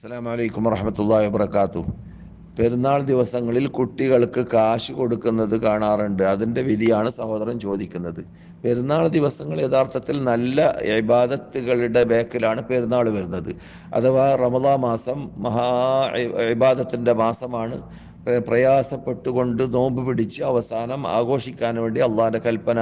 അസ്സാം വലൈക്കും വറഹമത്തല്ലാ വാബർക്കാത്തു പെരുന്നാൾ ദിവസങ്ങളിൽ കുട്ടികൾക്ക് കാശ് കൊടുക്കുന്നത് കാണാറുണ്ട്. അതിന്റെ വിധിയാണ് സഹോദരൻ ചോദിക്കുന്നത്. പെരുന്നാൾ ദിവസങ്ങൾ യഥാർത്ഥത്തിൽ നല്ല ഇബാദത്തുകളുടെ ബേക്കിലാണ് പെരുന്നാൾ വരുന്നത്. അഥവാ റമദാ മാസം മഹാ ഇബാദത്തിന്റെ മാസമാണ്. പ്രയാസപ്പെട്ടുകൊണ്ട് നോമ്പ് പിടിച്ച് അവസാനം ആഘോഷിക്കാൻ വേണ്ടി അള്ളാഹിന്റെ കൽപ്പന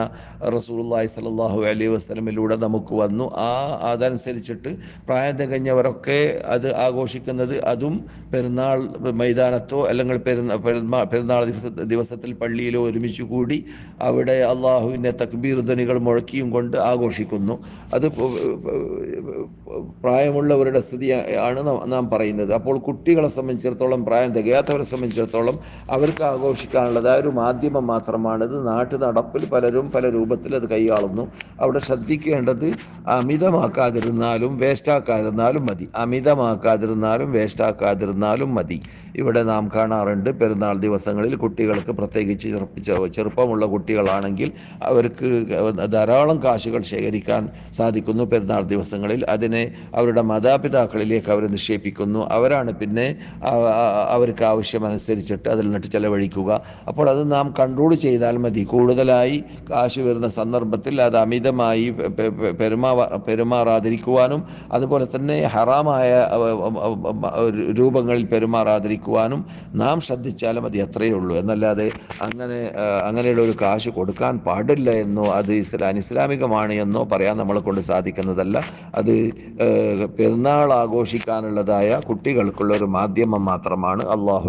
റസൂലുള്ളാഹി സ്വല്ലല്ലാഹു അലൈഹി വസ്ലമിലൂടെ നമുക്ക് വന്നു. ആ അതനുസരിച്ചിട്ട് പ്രായം തികഞ്ഞവരൊക്കെ അത് ആഘോഷിക്കുന്നത് അതും പെരുന്നാൾ മൈതാനത്തോ അല്ലെങ്കിൽ പെരുന്നാ പെരുന്നാൾ പെരുന്നാൾ ദിവസ ദിവസത്തിൽ പള്ളിയിലോ ഒരുമിച്ച് കൂടി അവിടെ അള്ളാഹുവിന്റെ തക്ബീർ ധ്വനികൾ മുഴക്കിയും കൊണ്ട് ആഘോഷിക്കുന്നു. അത് പ്രായമുള്ളവരുടെ സ്ഥിതി ആണ് നാം പറയുന്നത്. അപ്പോൾ കുട്ടികളെ സംബന്ധിച്ചിടത്തോളം പ്രായം തികയാത്തവരെ സംബന്ധിച്ചിടത്തോളം അവർക്ക് ആഘോഷിക്കാനുള്ളത് ഒരു മാധ്യമം മാത്രമാണിത്. നാട്ടു നടപ്പിൽ പലരും പല രൂപത്തിൽ അത് കൈയാളുന്നു. അവിടെ ശ്രദ്ധിക്കേണ്ടത് അമിതമാക്കാതിരുന്നാലും വേസ്റ്റാക്കാതിരുന്നാലും മതി. അമിതമാക്കാതിരുന്നാലും വേസ്റ്റാക്കാതിരുന്നാലും മതി. ഇവിടെ നാം കാണാറുണ്ട് പെരുന്നാൾ ദിവസങ്ങളിൽ കുട്ടികൾക്ക് പ്രത്യേകിച്ച് ചെറുപ്പമുള്ള കുട്ടികളാണെങ്കിൽ അവർക്ക് ധാരാളം കാശുകൾ ശേഖരിക്കാൻ സാധിക്കുന്നു പെരുന്നാൾ ദിവസങ്ങളിൽ. അതിനെ അവരുടെ മാതാപിതാക്കളിലേക്ക് അവർ നിക്ഷേപിക്കുന്നു. അവരാണ് പിന്നെ അവർക്ക് ആ- ആവശ്യമനുസരിച്ചിട്ട് അതിൽ നിന്നിട്ട് ചെലവഴിക്കുക. അപ്പോൾ അത് നാം കൺട്രോൾ ചെയ്താൽ മതി. കൂടുതലായി കാശ് വരുന്ന സന്ദർഭത്തിൽ അത് അമിതമായി പെരുമാ പെരുമാറാതിരിക്കുവാനും അതുപോലെ തന്നെ ഹറാമായ രൂപങ്ങളിൽ പെരുമാറാതിരിക്കുവാനും നാം ശ്രദ്ധിച്ചാൽ അത് എത്രയേ ഉള്ളൂ. എന്നല്ലാതെ അങ്ങനെ അങ്ങനെയുള്ള ഒരു കാശ് കൊടുക്കാൻ പാടില്ല എന്നോ അത് ഇസ്ലാ അനിസ്ലാമികമാണ് എന്നോ പറയാൻ നമ്മളെ കൊണ്ട് സാധിക്കുന്നതല്ല. അത് പെരുന്നാൾ ആഘോഷിക്കാനുള്ളതായ കുട്ടികൾക്കുള്ള ഒരു മാധ്യമം മാത്രമാണ്. അള്ളാഹു